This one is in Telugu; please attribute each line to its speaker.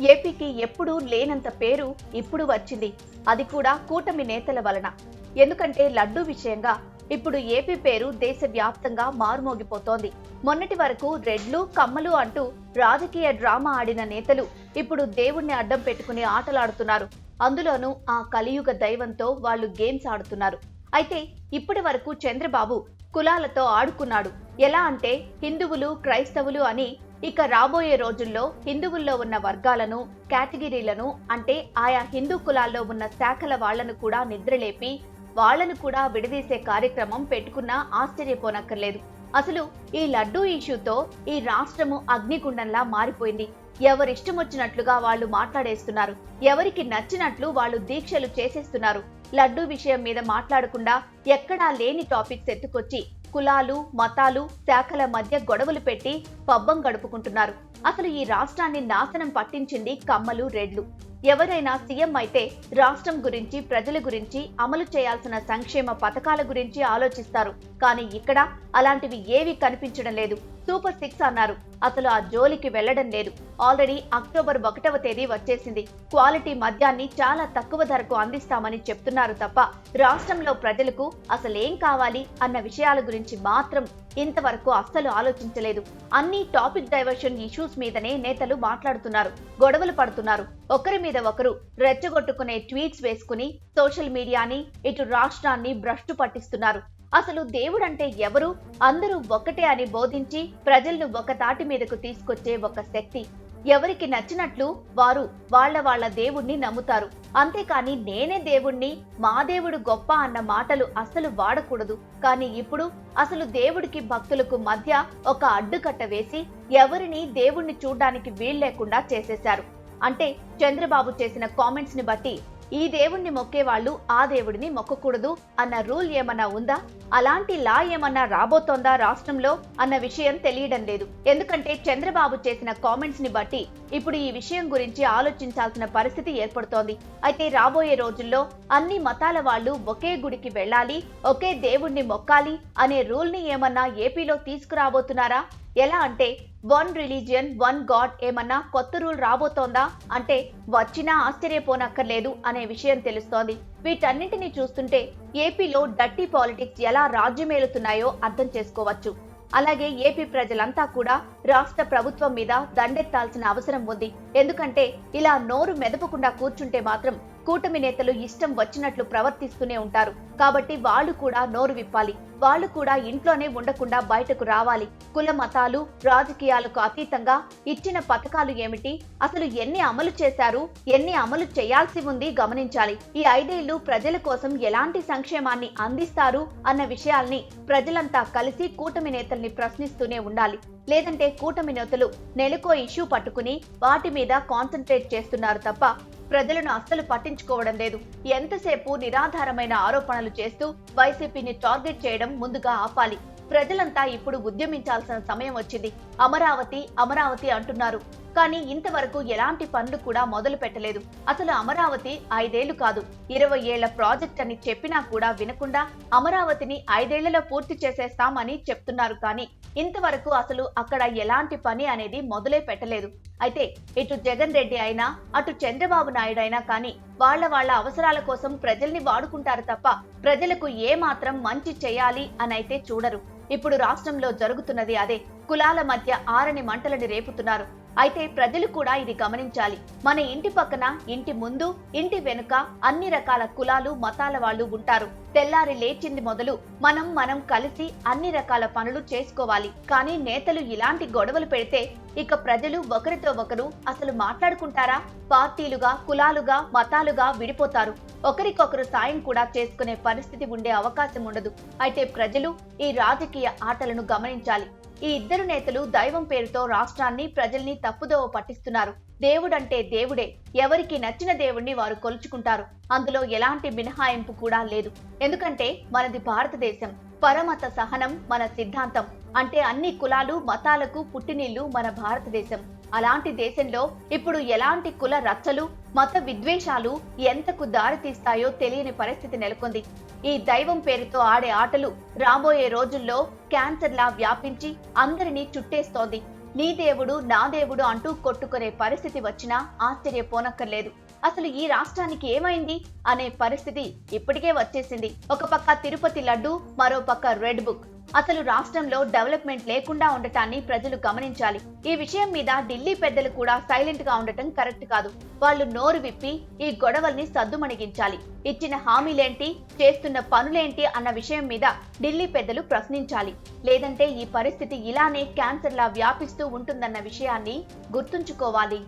Speaker 1: ఏపీకి ఎప్పుడూ లేనంత పేరు ఇప్పుడు వచ్చింది. అది కూడా కూటమి నేతల వలన. ఎందుకంటే లడ్డూ విషయంగా ఇప్పుడు ఏపీ పేరు దేశవ్యాప్తంగా మారుమోగిపోతోంది. మొన్నటి వరకు రెడ్లు కమ్మలు అంటూ రాజకీయ డ్రామా ఆడిన నేతలు ఇప్పుడు దేవుణ్ణి అడ్డం పెట్టుకుని ఆటలాడుతున్నారు. అందులోనూ ఆ కలియుగ దైవంతో వాళ్ళు గేమ్స్ ఆడుతున్నారు. అయితే ఇప్పటి వరకు చంద్రబాబు కులాలతో ఆడుకున్నాడు. ఎలా అంటే హిందువులు క్రైస్తవులు అని ఇక రాబోయే రోజుల్లో హిందువుల్లో ఉన్న వర్గాలను కేటగిరీలను అంటే ఆయా హిందూ కులాల్లో ఉన్న శాఖల వాళ్ళను కూడా నిద్రలేపి వాళ్ళను కూడా విడదీసే కార్యక్రమం పెట్టుకున్నా ఆశ్చర్యపోనక్కర్లేదు. అసలు ఈ లడ్డూ ఇష్యూతో ఈ రాష్ట్రము అగ్నిగుండంలా మారిపోయింది. ఎవరిష్టం వచ్చినట్లుగా వాళ్ళు మాట్లాడేస్తున్నారు. ఎవరికి నచ్చినట్లు వాళ్ళు దీక్షలు చేసేస్తున్నారు. లడ్డూ విషయం మీద మాట్లాడకుండా ఎక్కడా లేని టాపిక్స్ ఎత్తుకొచ్చి కులాలు మతాలు శాఖల మధ్య గొడవలు పెట్టి పబ్బం గడుపుకుంటున్నారు. అసలు ఈ రాష్ట్రాన్ని నాశనం పట్టించింది కమ్మలు రెడ్లు. ఎవరైనా సీఎం అయితే రాష్ట్రం గురించి ప్రజల గురించి అమలు చేయాల్సిన సంక్షేమ పథకాల గురించి ఆలోచిస్తారు. కానీ ఇక్కడ అలాంటివి ఏవి కనిపించడం లేదు. సూపర్ సిక్స్ అన్నారు. అసలు ఆ జోలికి వెళ్ళడం లేదు. ఆల్రెడీ అక్టోబర్ ఒకటవ తేదీ వచ్చేసింది. క్వాలిటీ మద్యాన్ని చాలా తక్కువ ధరకు అందిస్తామని చెప్తున్నారు తప్ప రాష్ట్రంలో ప్రజలకు అసలేం కావాలి అన్న విషయాల గురించి మాత్రం ఇంతవరకు అస్సలు ఆలోచించలేదు. అన్ని టాపిక్ డైవర్షన్ ఇష్యూస్ మీదనే నేతలు మాట్లాడుతున్నారు. గొడవలు పడుతున్నారు. ఒకరి మీద ఒకరు రెచ్చగొట్టుకునే ట్వీట్స్ వేసుకుని సోషల్ మీడియాని ఇటు రాష్ట్రాన్ని భ్రష్టు పట్టిస్తున్నారు. అసలు దేవుడంటే ఎవరు? అందరూ ఒక్కటే అని బోధించి ప్రజలను ఒక తాటి మీదకు తీసుకొచ్చే ఒక శక్తి. ఎవరికి నచ్చినట్లు వారు వాళ్ళ వాళ్ళ దేవుణ్ణి నమ్ముతారు. అంతేకాని నేనే దేవుణ్ణి మా దేవుడు గొప్ప అన్న మాటలు అస్సలు వాడకూడదు. కానీ ఇప్పుడు అసలు దేవుడికి భక్తులకు మధ్య ఒక అడ్డుకట్ట వేసి ఎవరిని దేవుణ్ణి చూడ్డానికి వీల్లేకుండా చేసేశారు. అంటే చంద్రబాబు చేసిన కామెంట్స్ని బట్టి ఈ దేవుణ్ణి మొక్కే వాళ్ళు ఆ దేవుడిని మొక్కకూడదు అన్న రూల్ ఏమన్నా ఉందా? అలాంటి లా ఏమన్నా రాబోతోందా రాష్ట్రంలో అన్న విషయం తెలియడం లేదు. ఎందుకంటే చంద్రబాబు చేసిన కామెంట్స్ని బట్టి ఇప్పుడు ఈ విషయం గురించి ఆలోచించాల్సిన పరిస్థితి ఏర్పడుతోంది. అయితే రాబోయే రోజుల్లో అన్ని మతాల వాళ్ళు ఒకే గుడికి వెళ్ళాలి ఒకే దేవుణ్ణి మొక్కాలి అనే రూల్ని ఏమన్నా ఏపీలో తీసుకురాబోతున్నారా? ఎలా అంటే వన్ రిలీజియన్ వన్ గాడ్ ఏమన్నా కొత్త రూల్ రాబోతోందా? అంటే వచ్చినా ఆశ్చర్యపోనక్కర్లేదు అనే విషయం తెలుస్తోంది. వీటన్నింటినీ చూస్తుంటే ఏపీలో డట్టి పాలిటిక్స్ ఎలా రాజ్యమేలుతున్నాయో అర్థం చేసుకోవచ్చు. అలాగే ఏపీ ప్రజలంతా కూడా రాష్ట్ర ప్రభుత్వం మీద దండెత్తాల్సిన అవసరం ఉంది. ఎందుకంటే ఇలా నోరు మెదపకుండా కూర్చుంటే మాత్రం కూటమి నేతలు ఇష్టం వచ్చినట్లు ప్రవర్తిస్తూనే ఉంటారు. కాబట్టి వాళ్ళు కూడా నోరు విప్పాలి. వాళ్ళు కూడా ఇంట్లోనే ఉండకుండా బయటకు రావాలి. కుల మతాలు రాజకీయాలకు అతీతంగా ఇచ్చిన పథకాలు ఏమిటి? అసలు ఎన్ని అమలు చేశారు? ఎన్ని అమలు చేయాల్సి ఉంది? గమనించాలి. ఈ ఐదేళ్ళు ప్రజల కోసం ఎలాంటి సంక్షేమాన్ని అందిస్తారు? అన్న విషయాల్ని ప్రజలంతా కలిసి కూటమి నేతల్ని ప్రశ్నిస్తూనే ఉండాలి. లేదంటే కూటమి నేతలు నెలకో ఇష్యూ పట్టుకుని వాటి మీద కాన్సన్ట్రేట్ చేస్తున్నారు తప్ప ప్రజలను అస్సలు పట్టించుకోవడం లేదు. ఎంతసేపు నిరాధారమైన ఆరోపణలు చేస్తూ వైసీపీని టార్గెట్ చేయడం ముందుగా ఆపాలి. ప్రజలంతా ఇప్పుడు ఉద్యమించాల్సిన సమయం వచ్చింది. అమరావతి అమరావతి అంటున్నారు. కానీ ఇంతవరకు ఎలాంటి పనులు కూడా మొదలు పెట్టలేదు. అసలు అమరావతి ఐదేళ్ళు కాదు. ఇరవై ఏళ్ళ ప్రాజెక్ట్ అని చెప్పినా కూడా వినకుండా అమరావతిని ఐదేళ్ళలో పూర్తి చేసేస్తామని చెప్తున్నారు కానీ ఇంతవరకు అసలు అక్కడ ఎలాంటి పని అనేది మొదలే పెట్టలేదు. అయితే ఇటు జగన్ రెడ్డి అయినా అటు చంద్రబాబు నాయుడు అయినా కానీ వాళ్ళ వాళ్ళ అవసరాల కోసం ప్రజల్ని వాడుకుంటారు తప్ప ప్రజలకు ఏ మాత్రం మంచి చేయాలి అని అయితే చూడరు. ఇప్పుడు రాష్ట్రంలో జరుగుతున్నది అదే. కులాల మధ్య ఆరని మంటలని రేపుతున్నారు. అయితే ప్రజలు కూడా ఇది గమనించాలి. మన ఇంటి పక్కన ఇంటి ముందు ఇంటి వెనుక అన్ని రకాల కులాలు మతాల వాళ్ళు ఉంటారు. తెల్లారి లేచింది మొదలు మనం మనం కలిసి అన్ని రకాల పనులు చేసుకోవాలి. కానీ నేతలు ఇలాంటి గొడవలు పెడితే ఇక ప్రజలు ఒకరితో ఒకరు అసలు మాట్లాడుకుంటారా? పార్టీలుగా కులాలుగా మతాలుగా విడిపోతారు. ఒకరికొకరు సాయం కూడా చేసుకునే పరిస్థితి ఉండే అవకాశం ఉండదు. అయితే ప్రజలు ఈ రాజకీయ ఆటలను గమనించాలి. ఈ ఇద్దరు నేతలు దైవం పేరుతో రాష్ట్రాన్ని ప్రజల్ని తప్పుదోవ పట్టిస్తున్నారు. దేవుడంటే దేవుడే. ఎవరికి నచ్చిన దేవుణ్ణి వారు కొలుచుకుంటారు. అందులో ఎలాంటి మినహాయింపు కూడా లేదు. ఎందుకంటే మనది భారతదేశం. పరమత సహనం మన సిద్ధాంతం. అంటే అన్ని కులాలు మతాలకు పుట్టినీళ్ళు మన భారతదేశం. అలాంటి దేశంలో ఇప్పుడు ఎలాంటి కుల రచ్చలు మత విద్వేషాలు ఎంతకు దారితీస్తాయో తెలియని పరిస్థితి నెలకొంది. ఈ దైవం పేరుతో ఆడే ఆటలు రాబోయే రోజుల్లో క్యాన్సర్లా వ్యాపించి అందరినీ చుట్టేస్తోంది. నీ దేవుడు నా దేవుడు అంటూ కొట్టుకునే పరిస్థితి వచ్చినా ఆశ్చర్యపోనక్కర్లేదు. అసలు ఈ రాష్ట్రానికి ఏమైంది అనే పరిస్థితి ఇప్పటికే వచ్చేసింది. ఒక పక్క తిరుపతి లడ్డు మరో పక్క రెడ్ బుక్. అసలు రాష్ట్రంలో డెవలప్మెంట్ లేకుండా ఉండటాన్ని ప్రజలు గమనించాలి. ఈ విషయం మీద ఢిల్లీ పెద్దలు కూడా సైలెంట్గా ఉండటం కరెక్ట్ కాదు. వాళ్ళు నోరు విప్పి ఈ గొడవల్ని సద్దుమణిగించాలి. ఇచ్చిన హామీలేంటి? చేస్తున్న పనులేంటి? అన్న విషయం మీద ఢిల్లీ పెద్దలు ప్రశ్నించాలి. లేదంటే ఈ పరిస్థితి ఇలానే క్యాన్సర్ లా వ్యాపిస్తూ ఉంటుందన్న విషయాన్ని గుర్తుంచుకోవాలి.